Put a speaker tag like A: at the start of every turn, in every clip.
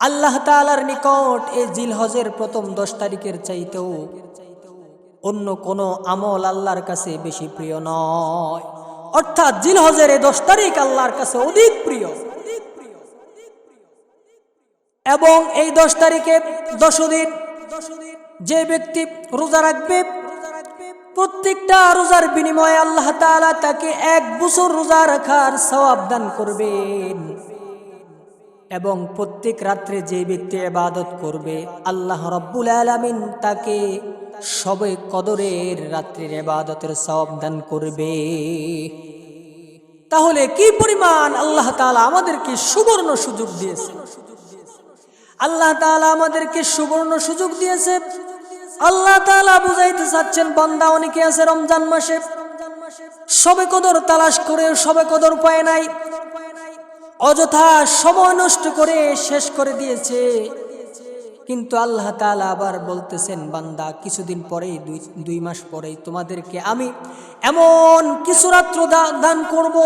A: আল্লাহ তালার নিকট এই জিলহজের প্রথম দশ তারিখের চাইতেও অন্য কোনো আমল আল্লাহর কাছে বেশি প্রিয় নয়। অর্থাৎ জিলহজের এই দশ তারিখ আল্লাহর কাছে অধিক প্রিয়। এবং এই দশ তারিখে দশ দিন যে ব্যক্তি রোজা রাখবে, প্রত্যেকটা রোজার বিনিময়ে আল্লাহ তাকে এক বছর রোজা রাখার সওয়াব দান করবেন। এবং প্রত্যেক রাত্রে যে ব্যক্তি ইবাদত করবে, আল্লাহ রব্বুল আলামিন তাকে সবে কদরের রাত্রির ইবাদতের সওয়াব দান করবে। তাহলে কি পরিমাণ আল্লাহ তাআলা আমাদেরকে সুবর্ণ সুযোগ দিয়েছে? আল্লাহ তাআলা আমাদেরকে সুবর্ণ সুযোগ দিয়েছে। আল্লাহ তাআলা বুঝাইতে চাচ্ছেন, বন্দা অনেকে আছে রমজান মাসে। সবে কদর তালাশ করে, সবে কদর পায় নাই। অযথা সময় নষ্ট করে শেষ করে দিয়েছে। কিন্তু আল্লাহ তাআলা আবার বলতেছেন, বান্দা, কিছুদিন পরেই, দুই দুই মাস পরেই তোমাদেরকে আমি এমন কিছু রাত্র দান করব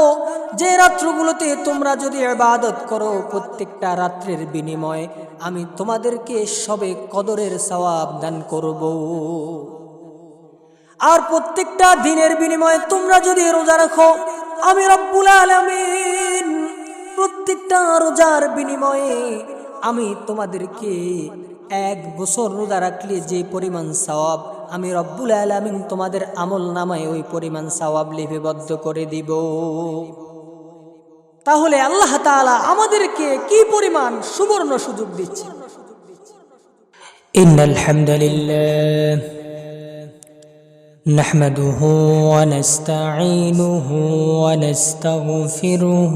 A: যে রাত্রগুলোতে তোমরা যদি ইবাদত করো প্রত্যেকটা রাত্রের বিনিময়ে আমি তোমাদেরকে সবে কদরের সওয়াব দান করব। আর প্রত্যেকটা দিনের বিনিময়ে তোমরা যদি রোজা রাখো, আমি রব্বুল আলামিন প্রত্যেকটা রোজার বিনিময়ে আমি তোমাদেরকে এক বছর রোজা রাখলে যে পরিমাণ সওয়াব আমি রব্বুল আলামিন তোমাদের আমল নামায় ওই পরিমাণ সওয়াব লিপিবদ্ধ করে দিব তাহলে আল্লাহ তাআলা আমাদেরকে কি পরিমাণ সুবর্ণ সুযোগ দিচ্ছে
B: إن الحمد لله نحمده ونستعينه ونستغفره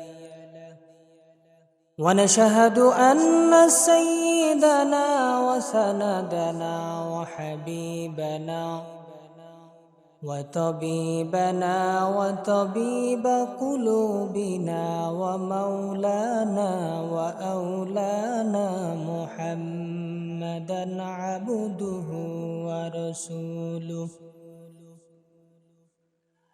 B: ونشهد أن سيدنا وسندنا وحبيبنا وطبيبنا وطبيب قلوبنا ومولانا وأولانا محمدا عبده ورسوله.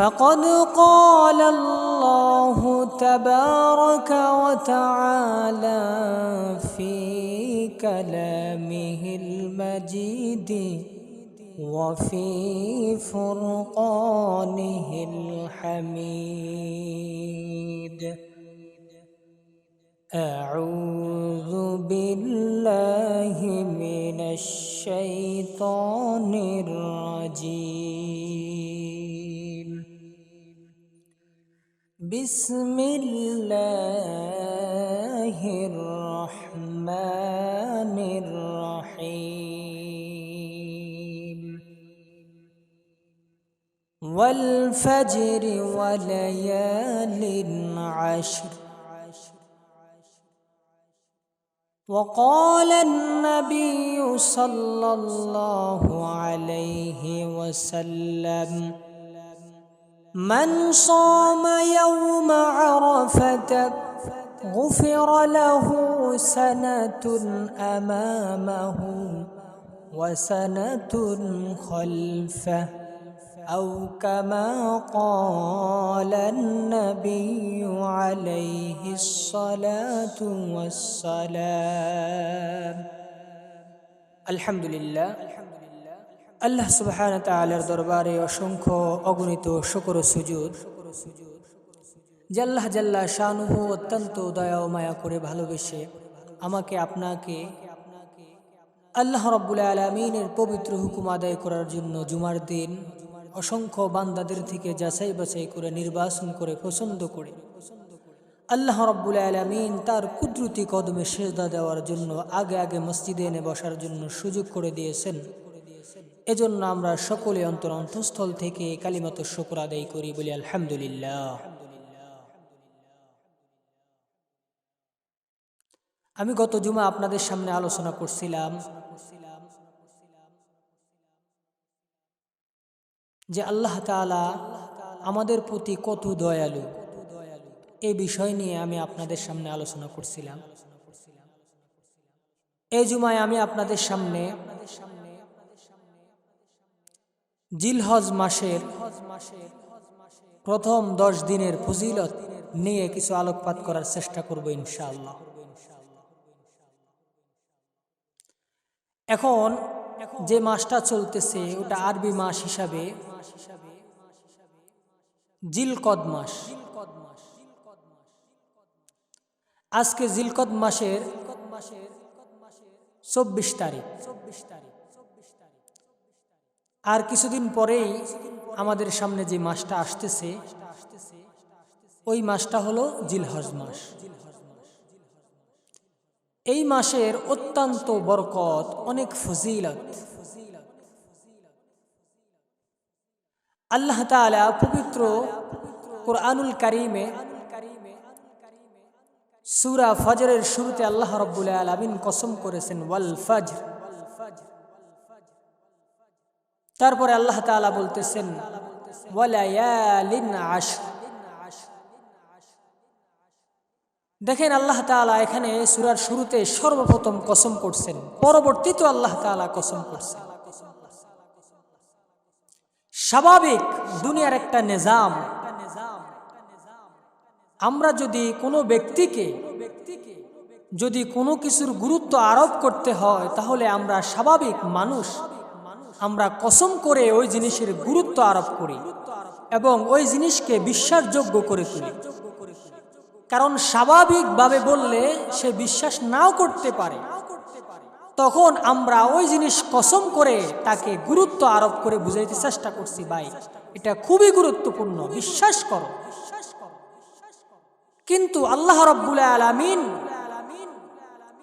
B: فقد قال الله تبارك وتعالى في كلامه المجيد وفي فرقانه الحميد. أعوذ بالله من الشيطان الرجيم. بسم الله الرحمن الرحيم. والفجر وليال عشر. وقال النبي صلى الله عليه وسلم من صام يوم عرفة غفر له سنة أمامه وسنة خلفه أو كما قال النبي عليه الصلاة والسلام.
A: الحمد لله. আল্লাহ সুবহান তাআলার দরবারে অসংখ্য অগণিত শুকর সুজুদ। যে আল্লাহ জাল্লা শানুহু অত্যন্ত দয়া মায়া করে ভালোবেসে আমাকে, আপনাকে আল্লাহ রব্বুল আলমিনের পবিত্র হুকুম আদায় করার জন্য জুমার দিন অসংখ্য বান্দাদের থেকে যাচাই বাছাই করে নির্বাচন করে পছন্দ করে। আল্লাহ রব্বুল আলমিন তার কুদরতি কদমে সেজদা দেওয়ার জন্য আগে আগে মসজিদে এনে বসার জন্য সুযোগ করে দিয়েছেন। এজন্য আমরা সকলে অন্তর অন্তঃস্থল থেকে কালিমত শুক্র আদায় করি বলি আলহামদুলিল্লাহ। আমি গত জুমা আপনাদের সামনে আলোচনা করছিলাম যে আল্লাহ তাআলা আমাদের প্রতি কত দয়ালু। এই বিষয় নিয়ে আমি আপনাদের সামনে আলোচনা করছিলাম। এই জুমায় আমি আপনাদের সামনে জিলহজ মাসের প্রথম দশ দিনের ফজিলত নিয়ে কিছু আলোকপাত করার চেষ্টা করব ইনশাআল্লাহ। এখন যে মাসটা চলতেছে, ওটা আরবি মাস হিসাবে জিলকদ মাস। আজকে জিলকদ মাসের চব্বিশ তারিখ। আর কিছুদিন পরেই আমাদের সামনে যে মাসটা আসতেছে, ওই মাসটা হলো জিলহজ মাস। এই মাসের অত্যন্ত বরকত, অনেক ফজিলত। আল্লাহ তাআলা পবিত্র কোরআনুল কারিমে সূরা ফজরের শুরুতে আল্লাহ রাব্বুল আলামিন কসম করেছেন, ওয়াল ফজর। তারপরে আল্লাহ তাআলা বলতেছেন দেখেন আল্লাহ তাআলা এখানে সুরার শুরুতে সর্বপ্রথম কসম করছেন, পরবর্তীতে আল্লাহ তাআলা কসম করছেন। স্বাভাবিক দুনিয়ার একটা নিজাম। আমরা যদি কোনো ব্যক্তিকে, যদি কোনো কিছুর গুরুত্ব আরোপ করতে হয়, তাহলে আমরা স্বাভাবিক মানুষ। আমরা কসম করে ওই জিনিসের গুরুত্ব আরোপ করি এবং ওই জিনিসকে বিশ্বাসযোগ্য করে তুলি। কারণ স্বাভাবিকভাবে বললে সে বিশ্বাস নাও করতে পারে। তখন আমরা ওই জিনিস কসম করে তাকে গুরুত্ব আরোপ করে বুঝাইতে চেষ্টা করছি, ভাই, এটা খুবই গুরুত্বপূর্ণ, বিশ্বাস করো। কিন্তু আল্লাহ রব্বুল আলামিন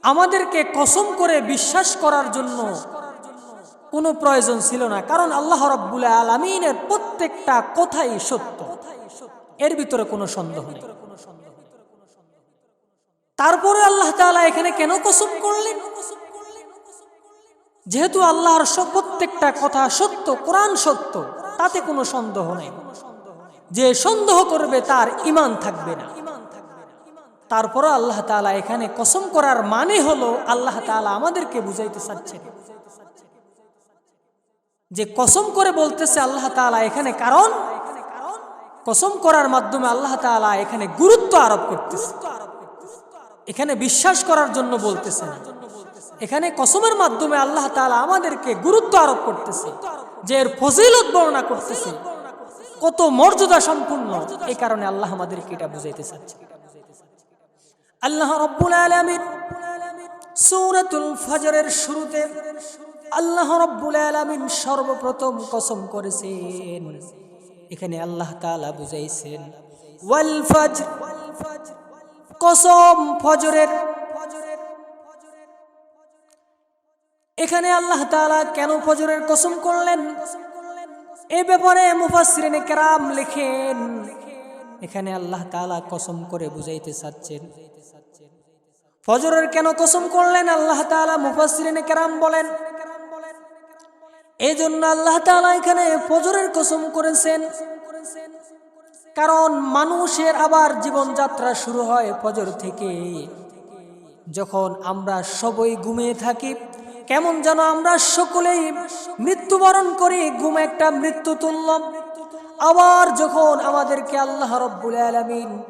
A: আমাদেরকে কসম করে বিশ্বাস করার জন্য কোনো প্রয়োজন ছিল না। কারণ আল্লাহ রব্বুল আলমিনের প্রত্যেকটা কথাই সত্য। এর ভিতরে কোনো সন্দেহ তারপরে আল্লাহ তাআলা এখানে কেন কসম করলেন? যেহেতু আল্লাহর প্রত্যেকটা কথা সত্য, কোরআন সত্য, তাতে কোনো সন্দেহ নেই। যে সন্দেহ করবে তার ইমান থাকবে না। তারপরে আল্লাহ তাআলা এখানে কসম করার মানে হলো আল্লাহ তাআলা আমাদেরকে বুঝাইতে চাচ্ছেন। যে কসম করে বলতেছে আল্লাহ তাআলা এখানে কারণ, কসম করার মাধ্যমে আল্লাহ তাআলা এখানে গুরুত্ব আরোপ করতেছে। এখানে বিশ্বাস করার জন্য বলতেছে এখানে কসমের মাধ্যমে আল্লাহ তাআলা আমাদেরকে গুরুত্ব আরোপ করতেছে, যে এর ফজিলত বর্ণনা করতেছে। কত মর্যাদা সম্পূর্ণ এই কারণে আল্লাহ আমাদেরকে এটা বুঝাইতে চাচ্ছে। আল্লাহ রব্বুল আলামিন সূরাতুল ফজরের শুরুতে আল্লাহ রব্বুল আলামিন সর্বপ্রথম কসম করেছেন। এখানে আল্লাহ তাআলা বুঝাইছেন, ওয়াল ফজর, কসম ফজরের। এখানে আল্লাহ তাআলা কেন ফজরের কসম করলেন? এই ব্যাপারে মুফাসসিরিনে কেরাম লেখেন। এখানে আল্লাহ তাআলা কসম করে বুঝাইতে চাচ্ছেন, ফজরের কেন কসম করলেন? আল্লাহ তাআলা মুফাসসিরিনে কেরাম বলেন এই জন্য আল্লাহ তাআলা এখানে ফজরের কসম করেছেন। কারণ মানুষের আবার জীবনযাত্রা শুরু হয় ফজর থেকে। যখন আমরা সবই ঘুমিয়ে থাকি, কেমন যেন আমরা সকলেই মৃত্যুবরণ করি, ঘুম একটা মৃত্যু তুল্য। আবার যখন আমাদেরকে আল্লাহ রব্বুল আলমিন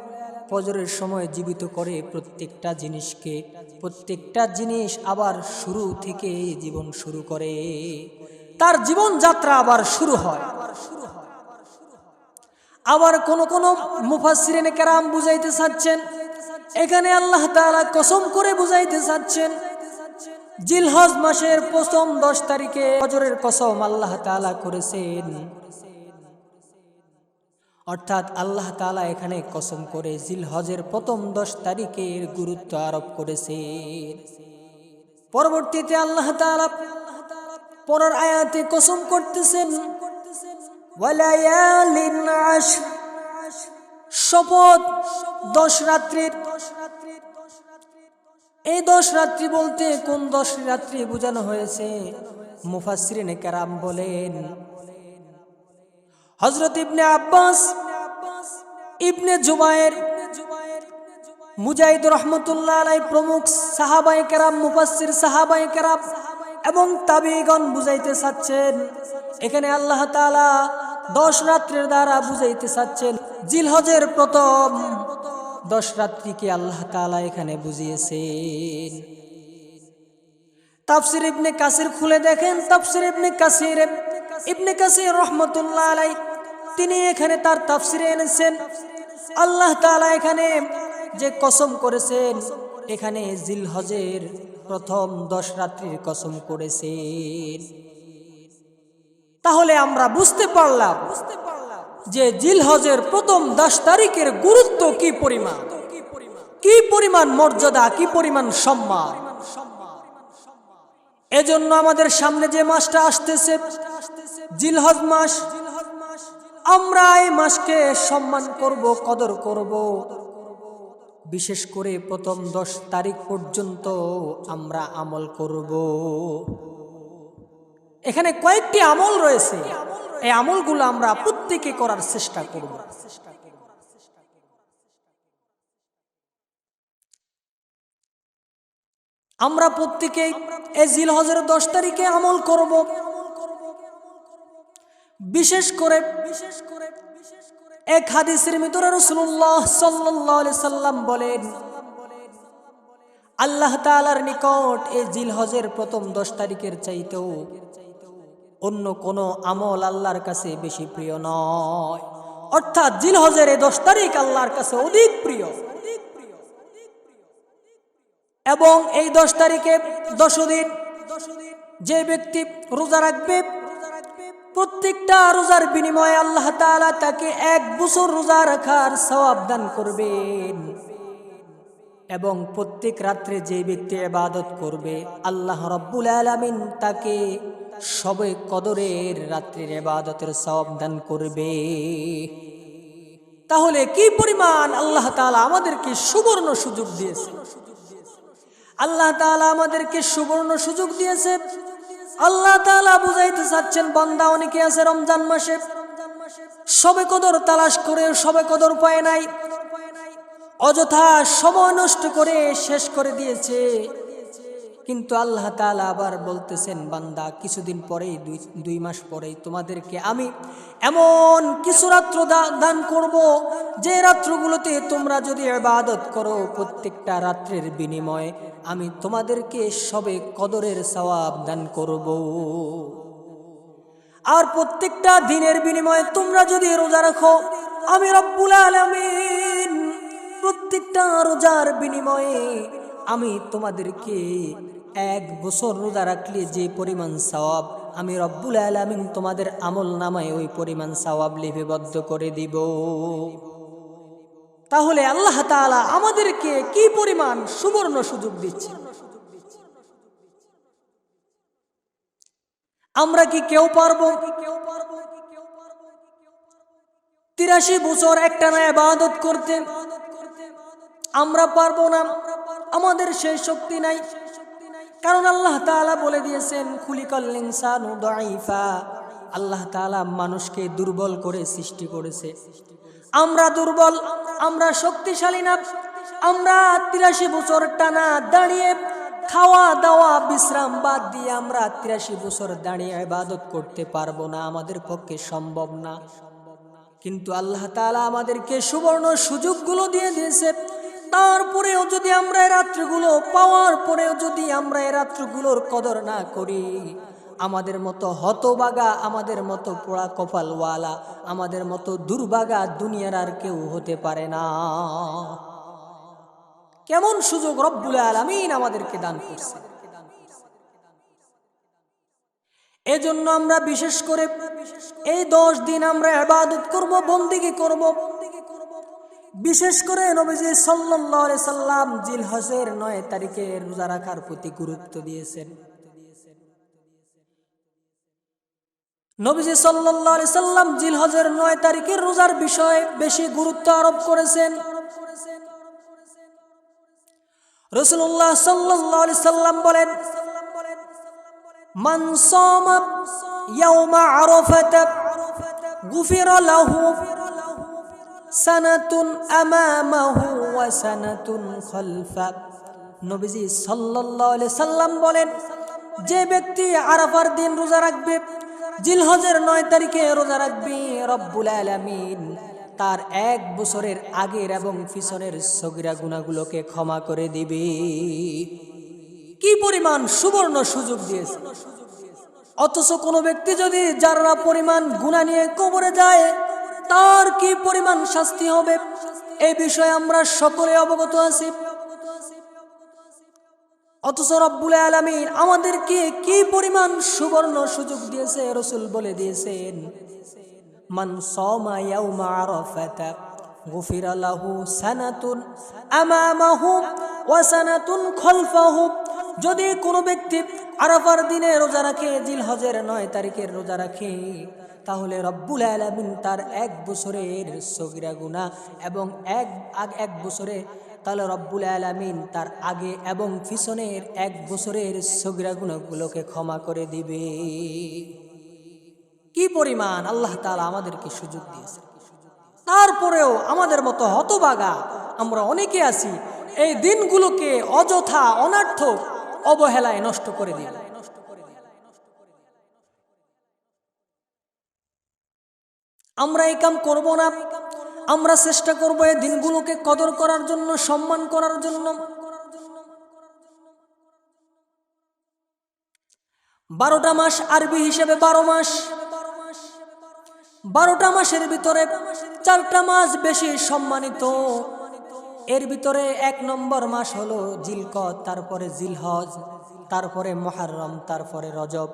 A: ফজরের সময় জীবিত করে প্রত্যেকটা জিনিসকে, প্রত্যেকটা জিনিস আবার শুরু থেকে জীবন শুরু করে। তার জীবন যাত্রা আবার শুরু হয়। আবার কোন কোন মুফাসসিরিনে কেরাম বুঝাইতে চাচ্ছেন। এখানে আল্লাহ তাআলা কসম করে বুঝাইতে চাচ্ছেন, জিলহজ মাসের প্রথম দশ তারিখে হজরের কসম আল্লাহ তাআলা করেছেন। অর্থাৎ আল্লাহ তাআলা এখানে কসম করে জিলহজের প্রথম দশ তারিখের গুরুত্ব আরোপ করেছেন। পরবর্তীতে আল্লাহ তাআলা পরের আয়াতে কসম করতেছেন শপথ দশ রাত্রির। এই দশ রাত্রি বলতে কোন দশ রাত্রি বোঝানো হয়েছে? মুফাসরিনে কেরাম বলেন হজরত ইবনে আব্বাস, ইবনে জুবায়ের মুজাহিদ রহমতুল্লাহ আলাই প্রমুখ সাহাবাই কেরাম মুফাসির সাহাবাই কেরাম এবং তাবিগণ বুঝাইতে চাচ্ছেন। এখানে আল্লাহ তাআলা দশ রাত্রের দ্বারা বুঝাইতে চাচ্ছেন, জিলহজের প্রথম দশ রাত্রিকে আল্লাহ তাআলা এখানে বুঝিয়েছেন। তাফসির ইবনে কাসির খুলে দেখেন, তাফসির ইবনে কাসির ইবনে কাসির রহমতুল্লাহ আলাই তিনি এখানে তার তাফসিরে এনেছেন, আল্লাহ তাআলা এখানে যে কসম করেছেন, এখানে জিলহজের প্রথম দশ রাত্রির কসম করেছেন। তাহলে আমরা বুঝতে পারলাম বুঝতে পারলাম যে জিলহজের প্রথম দশ তারিখের গুরুত্ব কি পরিমাণ? কি পরিমাণ মর্যাদা, কি পরিমাণ সম্মান? এজন্য আমাদের সামনে যে মাসটা আসতেছে, জিলহজ মাস, আমরা এই মাসকে সম্মান করব, কদর করব। বিশেষ করে প্রথম দশ তারিখ পর্যন্ত আমরা আমল করব। এখানে কয়েকটি আমল রয়েছে। এই আমলগুলো আমরা প্রত্যেকে করার চেষ্টা করব। আমরা প্রত্যেকেই এই জিল হজের দশ তারিখে আমল করব। বিশেষ করে বিশেষ করে এক হাদিসের ভিতরে রসুল্লাহ সাল্লাহ সাল্লাম বলেন, আল্লাহ তালার নিকট এই জিলহজের প্রথম দশ তারিখের চাইতেও অন্য কোনো আমল আল্লাহর কাছে বেশি প্রিয় নয়। অর্থাৎ জিল হজের এই দশ তারিখ আল্লাহর কাছে অধিক প্রিয়। এবং এই দশ তারিখে দশ দিন যে ব্যক্তি রোজা রাখবে প্রত্যেকটা রোজার বিনিময়ে আল্লাহ তাআলা তাকে এক বছর রোজা রাখার সওয়াব দান করবেন। এবং প্রত্যেক রাত্রে যে ব্যক্তি ইবাদত করবে, আল্লাহ রব্বুল আলামিন তাকে সবে কদরের রাত্রির ইবাদতের সওয়াব দান করবে। তাহলে কি পরিমাণ আল্লাহ তাআলা আমাদেরকে সুবর্ণ সুযোগ দিয়েছে? আল্লাহ তাআলা আমাদেরকে সুবর্ণ সুযোগ দিয়েছে। আল্লাহ তালা বুঝাইতে চাচ্ছেন, বন্দা অনেকে আছে রমজান মাসে। সবে কদর তালাশ করে, সবে কদর পায় নাই। অযথা সময় নষ্ট করে শেষ করে দিয়েছে। কিন্তু আল্লাহ তাআলা আবার বলতেছেন, বান্দা, কিছুদিন পরেই, দুই দুই মাস পরেই তোমাদেরকে আমি এমন কিছু রাত্র দান করব যে রাত্রগুলোতে তোমরা যদি ইবাদত করো প্রত্যেকটা রাত্রের বিনিময়ে, আমি তোমাদেরকে সবে কদরের সওয়াব দান করব। আর প্রত্যেকটা দিনের বিনিময়ে তোমরা যদি রোজা রাখো, আমি রব্বুল আলামিন প্রত্যেকটা রোজার বিনিময়ে আমি তোমাদেরকে এক বছর রোজা রাখলে যে পরিমাণ সওয়াব, আমি রব্বুল আলামিন তোমাদের আমল নামায় ওই পরিমাণ সওয়াব লিপিবদ্ধ করে দিব। তাহলে আল্লাহ তাআলা আমাদেরকে কি পরিমাণ সুবর্ণ সুযোগ দিচ্ছে? আমরা কি কেউ পারব? তিরাশি বছর একটা না ইবাদত করতে, আমরা পারব না। আমাদের সেই শক্তি নাই। কারণ আল্লাহ তাআলা বলে দিয়েছেন, খুলিকাল ইনসানু দাঈফা। আল্লাহ তাআলা মানুষকে দুর্বল করে সৃষ্টি করেছে। আমরা দুর্বল, আমরা শক্তিশালী না। আমরা তিরাশি বছর টানা দাঁড়িয়ে খাওয়া, দাওয়া, বিশ্রাম বাদ দিয়ে আমরা তিরাশি বছর দাঁড়িয়ে ইবাদত করতে পারব না। আমাদের পক্ষে সম্ভব না। কিন্তু আল্লাহ তাআলা আমাদেরকে সুবর্ণ সুযোগগুলো দিয়ে দিয়েছে। তারপরেও যদি আমরা এই রাত্রিগুলো পাওয়ার পরেও যদি আমরা এই রাত্রিগুলোর কদর না করি, আমাদের মতো হতবাগা, আমাদের মতো পোড়া কপালওয়ালা, আমাদের মতো দুর্বাগা দুনিয়ার আর কেউ হতে পারে না। কেমন সুযোগ রব্বুল আলামিন আমাদেরকে দান করছে। এজন্য আমরা বিশেষ করে এই দশ দিন আমরা ইবাদত করব, বন্দিগি করব। বিশেষ করে নবীজি আলাইহি সাল্লাম জিল হজের নয় তারিখে রোজা রাখার প্রতি গুরুত্ব দিয়েছেন। নবীজি আলাইহি সাল্লাম জিল হজের নয় তারিখের রোজার বিষয়ে বেশি গুরুত্ব আরোপ করেছেন। রসুল্লাহ আলাইহি সাল্লাম বলেন, মান সামা ইয়াউমা গুফির লাহু সানাতুন আমামাহু ওয়া সানাতুন খালফা। নবীজি সাল্লাল্লাহু আলাইহি সাল্লাম বলেন, যে ব্যক্তি আরাফার দিন রোজা রাখবে, জিলহজের নয় তারিখে রোজা রাখবে রব্বুল আলামিন, তার এক বছরের আগের এবং পিছনের সগিরা গুণাগুলোকে ক্ষমা করে দিবে। কি পরিমাণ সুবর্ণ সুযোগ দিয়েছে। অথচ কোনো ব্যক্তি যদি যারা পরিমাণ গুণা নিয়ে কবরে যায় তার কি পরিমাণ শাস্তি হবে? এই বিষয়ে আমরা সকলে অবগত আছি। অথচ রব্বুল আলমিন আমাদেরকে কি পরিমাণ সুবর্ণ সুযোগ দিয়েছে? রসুল বলে দিয়েছেন যদি কোনো ব্যক্তি আরাফার দিনে রোজা রাখে জিলহজের নয় তারিখের রোজা রাখে তাহলে রব্বুল আলামিন তার এক বছরের সগিরা গুনাহ এবং এক, আগ, এক বছরে তাহলে রব্বুল আলামিন তার আগে এবং পিছনের এক বছরের সগিরা গুণাগুলোকে ক্ষমা করে দিবে। কি পরিমাণ আল্লাহ তালা আমাদেরকে সুযোগ দিয়েছে তারপরেও আমাদের মতো হতবাগা আমরা অনেকে আছি, এই দিনগুলোকে অযথা অনার্থক অবহেলায় নষ্ট করে দিল আমরা এই কাম করব না। আমরা চেষ্টা করব এই দিনগুলোকে কদর করার জন্য, সম্মান করার জন্য। বারোটা মাস আরবি হিসেবে বারো মাস। বারোটা মাসের ভিতরে চারটা মাস বেশি সম্মানিত। এর ভিতরে এক নম্বর মাস হলো জিলকত তারপরে জিলহজ, তারপরে মহারম তারপরে রজব।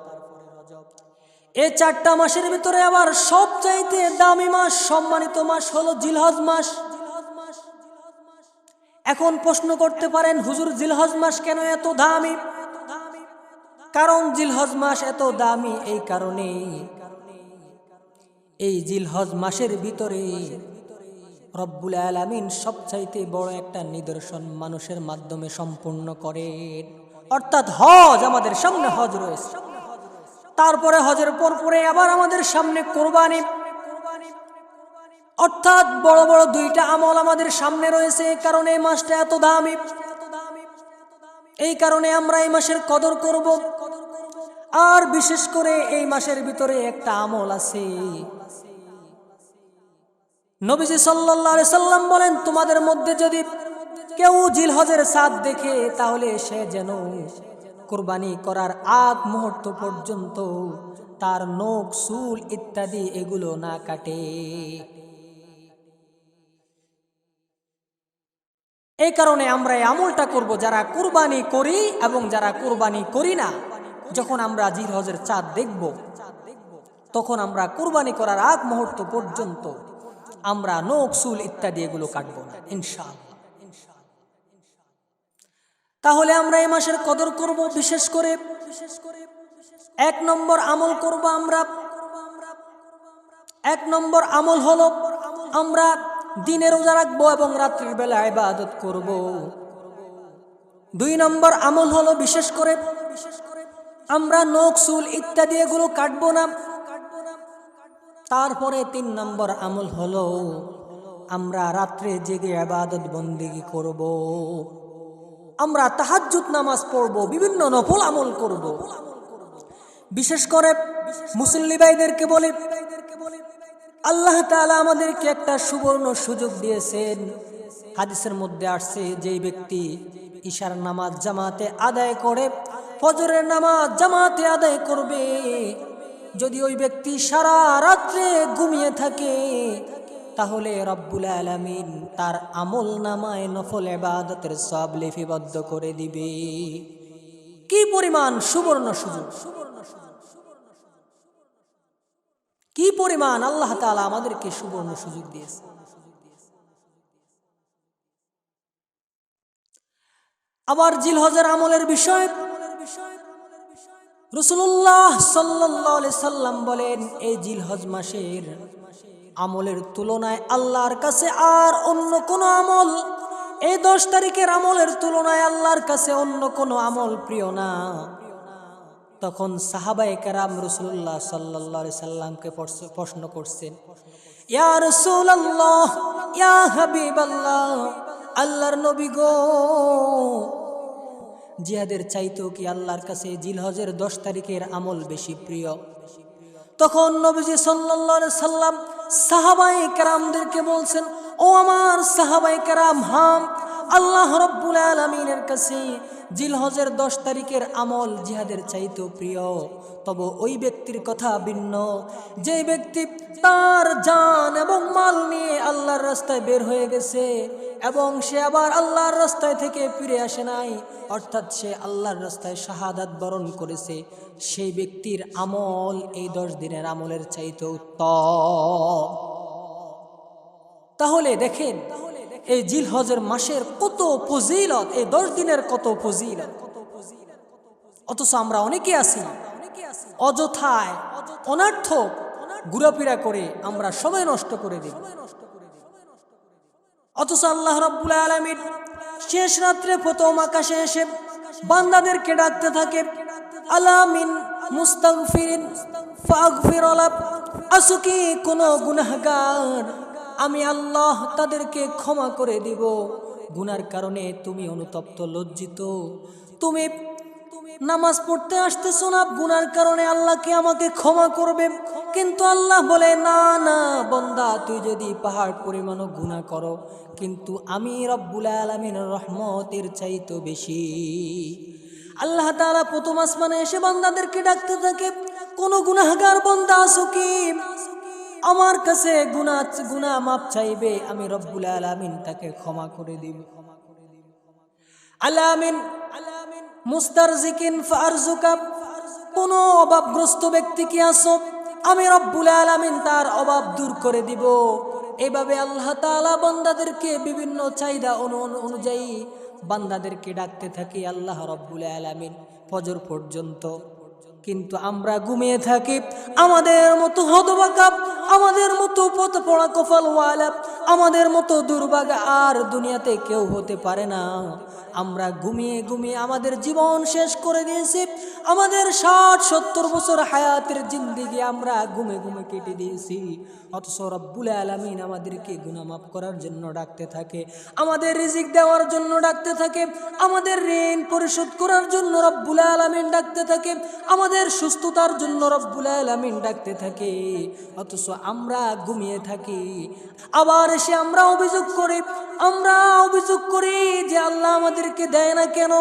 A: এই চারটা মাসের ভিতরে আবার সবচাইতে দামি মাস, সম্মানিত মাস হলো জিলহজ মাস। এখন প্রশ্ন করতে পারেন, হুজুর, জিলহজ মাস কেন এত দামি? কারণ জিলহজ মাস এত দামি এই কারণে এই জিলহজ মাসের ভিতরে রব্বুল আলামিন সবচাইতে বড় একটা নিদর্শন মানুষের মাধ্যমে সম্পূর্ণ করেন। অর্থাৎ হজ আমাদের সামনে হজ রয়েছে। তারপরে হজের পর পরে আবার আমাদের সামনে কোরবানি। অর্থাৎ বড় বড় দুইটা আমল আমাদের সামনে রয়েছে, এই কারণে এই মাসটা এত দামি। এই কারণে আমরা এই মাসের কদর করব। আর বিশেষ করে এই মাসের ভিতরে একটা আমল আছে। নবীজি আলাইহি সাল্লাম বলেন, তোমাদের মধ্যে যদি কেউ জিলহজের সাদ দেখে, তাহলে সে যেন কোরবানি করার আগ মুহূর্ত পর্যন্ত তার নখ, চুল ইত্যাদি এগুলো না কাটে। এই কারণে আমরা এই আমলটা করব যারা কুরবানি করি এবং যারা কুরবানি করি না। যখন আমরা জিলহজের চাঁদ দেখব, তখন আমরা কুরবানি করার আগ মুহূর্ত পর্যন্ত আমরা নখ, চুল ইত্যাদি এগুলো কাটবো না, ইনশাআল্লাহ। তাহলে আমরা এই মাসের কদর করব বিশেষ করে এক নম্বর আমল করব আমরা। এক নম্বর আমল হলো আমরা দিনে রোজা রাখব এবং রাত্রির বেলা ইবাদত করব। দুই নম্বর আমল হলো বিশেষ করে আমরা নখ, চুল ইত্যাদি এগুলো কাটবো না। তারপরে তিন নম্বর আমল হলো আমরা রাত্রে জেগে আবাদত বন্দিগি করব। আমরা তাহাজ্জুদ নামাজ পড়ব, বিভিন্ন নফল আমল করব। বিশেষ করে মুসল্লি ভাইদেরকে বলি, আল্লাহ তাআলা আমাদেরকে একটা সুবর্ণ সুযোগ দিয়েছেন হাদিসের মধ্যে আসছে, যেই ব্যক্তি ঈশার নামাজ জামাতে আদায় করে, ফজরের নামাজ জামাতে আদায় করবে যদি ওই ব্যক্তি সারা রাত্রে ঘুমিয়ে থাকে তাহলে রব্বুল আলামিন তার আমল নামায় নফল এবাদতের সব লিপিবদ্ধ করে দিবে। কি পরিমাণ সুবর্ণ সুযোগ কি পরিমাণ আল্লাহ তাআলা আমাদেরকে সুবর্ণ সুযোগ দিয়েছে। আবার জিলহজের আমলের বিষয়। রসুল্লাহ সাল্লাহ সাল্লাম বলেন, এই জিলহজ মাসের আমলের তুলনায় আল্লাহর কাছে আর অন্য কোনো আমল? এই দশ তারিখের আমলের তুলনায় আল্লাহর কাছে অন্য কোনো আমল প্রিয় না। তখন সাহাবায়ে কেরাম রসুল্লাহ সাল্লাহ সাল্লামকে প্রশ্ন- করছেন রসুল্লাহ ইয়া হাবিব আল্লাহ আল্লাহর নবী গো, জিহাদের চাইতেও কি আল্লাহর কাছে জিলহজের দশ তারিখের আমল বেশি প্রিয়? তখন নবীজি আলাইহি সাল্লাম সাহাবাই কেরামদেরকে বলছেন, ও আমার সাহাবাই কেরাম হাম, আল্লাহ রব্বুল আলমিনের কাছে জিলহজের দশ তারিখের আমল জিহাদের চাইতেও প্রিয়। তবে ওই ব্যক্তির কথা ভিন্ন। যে ব্যক্তি তার জান এবং মাল নিয়ে আল্লাহর রাস্তায় বের হয়ে গেছে এবং সে আবার আল্লাহর রাস্তায় থেকে ফিরে আসে নাই, অর্থাৎ সে আল্লাহর রাস্তায় শাহাদাত বরণ করেছে সেই ব্যক্তির আমল এই দশ দিনের আমলের চাইতে উত্তম। তাহলে দেখেন, এই জিল হজের মাসের কত ফজিলত, এই দশ দিনের কত ফজিলত। অথচ আমরা অনেকে আছি, অযথায়, অনার্থক ঘুরাফিরা করে আমরা সময় নষ্ট করে দিই অথচ আল্লাহ রব্বুল আলমীর শেষ রাত্রে প্রথম আকাশে এসে বান্দাদেরকে ডাকতে থাকে আলামিন মুস্তাগফিরিন, ফাগফির লাক। আসুকি কোনো গুনাহগার, আমি আল্লাহ তাদেরকে ক্ষমা করে দিব। গুনার কারণে তুমি অনুতপ্ত, লজ্জিত। তুমি নামাজ পড়তে আসতেছো না, গুনার কারণে আল্লাহকে আমাকে ক্ষমা করবে? কিন্তু আল্লাহ বলে, না না, বন্দা, তুই যদি পাহাড় পরিমাণও গুনাহ করো, কিন্তু আমি রব্বুল আলমিনের রহমতের চাইতো বেশি। আল্লাহ তাআলা প্রথম আসমানে এসে বান্দাদেরকে ডাকতে থাকে, কোন গুনাহগার বন্দা আছো কি? আমার কাছে গুনাহ গুনাহ মাপ চাইবে, আমি রব্বুল আলামিন তাকে ক্ষমা করে দিব। আলামিন, মুস্তারজিকিন ফারজুকা কোন অভাবগ্রস্ত ব্যক্তি কি আছো? আমি রব্বুল আলামিন তার অভাব দূর করে দিব। এইভাবে আল্লাহ তাআলা বান্দাদেরকে বিভিন্ন চাহিদা অনু অনু- অনুযায়ী বান্দাদেরকে ডাকতে থাকি আল্লাহ রব্বুল আলমিন ফজর পর্যন্ত। কিন্তু আমরা ঘুমিয়ে থাকি, আমাদের মতো হতবাকা আমাদের মতো পথ পড়া কপাল আমাদের মতো দুর্ভাগা আর দুনিয়াতে কেউ হতে পারে না। আমরা ঘুমিয়ে ঘুমিয়ে আমাদের জীবন শেষ করে দিয়েছি। আমাদের ষাট, সত্তর বছর হায়াতের জিন্দিগি আমরা ঘুমে ঘুমে কেটে দিয়েছি। অথচ রব্বুল আলমিন আমাদেরকে গুনামাফ করার জন্য ডাকতে থাকে, আমাদের রিজিক দেওয়ার জন্য ডাকতে থাকে, আমাদের ঋণ পরিশোধ করার জন্য রব্বুল আলমিন ডাকতে থাকে, আমাদের সুস্থতার জন্য রব্বুল আলমিন ডাকতে থাকে। অথচ আমরা ঘুমিয়ে থাকি, আবার এসে আমরা অভিযোগ করি, আমরা অভিযোগ করি যে আল্লাহ আমাদেরকে দেয় না কেন?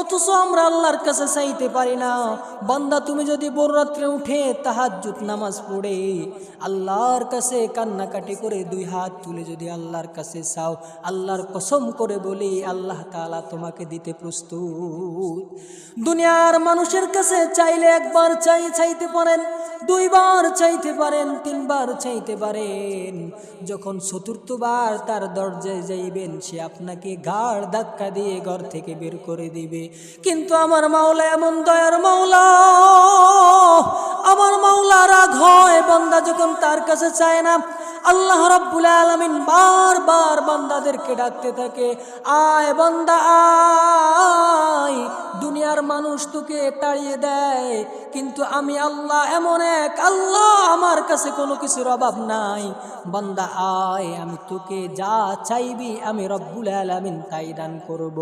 A: অথচ আমরা আল্লাহর কাছে চাইতে পারি না। বান্দা, তুমি যদি বড় রাত্রে উঠে তাহাজ্জুদ নামাজ পড়ে, আল্লাহর কাছে কান্নাকাটি করে দুই হাত তুলে যদি আল্লাহর কাছে চাও, আল্লাহর কসম করে বলি, আল্লাহ তাআলা তোমাকে দিতে প্রস্তুত। দুনিয়ার মানুষের কাছে চাইলে একবার চাই, চাইতে পারেন, দুইবার চাইতে পারেন, তিনবার চাইতে পারেন। যখন চতুর্থবার তার দরজায় যাইবেন, সে আপনাকে ঘাড় ধাক্কা দিয়ে ঘর থেকে বের করে দিবে। কিন্তু আমার মাওলা এমন দয়ার মাওলা, আমার মাওলা রাগ হয়, বান্দা যখন তার কাছে চায় না, আল্লাহ রাব্বুল আলামিন বার বান্দাদেরকে ডাকতে থাকে, আয় বন্দা, আয়, দুনিয়ার মানুষ তোকে তাড়িয়ে দেয় কিন্তু আমি আল্লাহ এমন এক আল্লাহ আমার কাছে কোনো কিছুর অভাব নাই। বান্দা, আয়, আমি তোকে যা চাইবি আমি রব্বুল আলামিন তাই দান করব।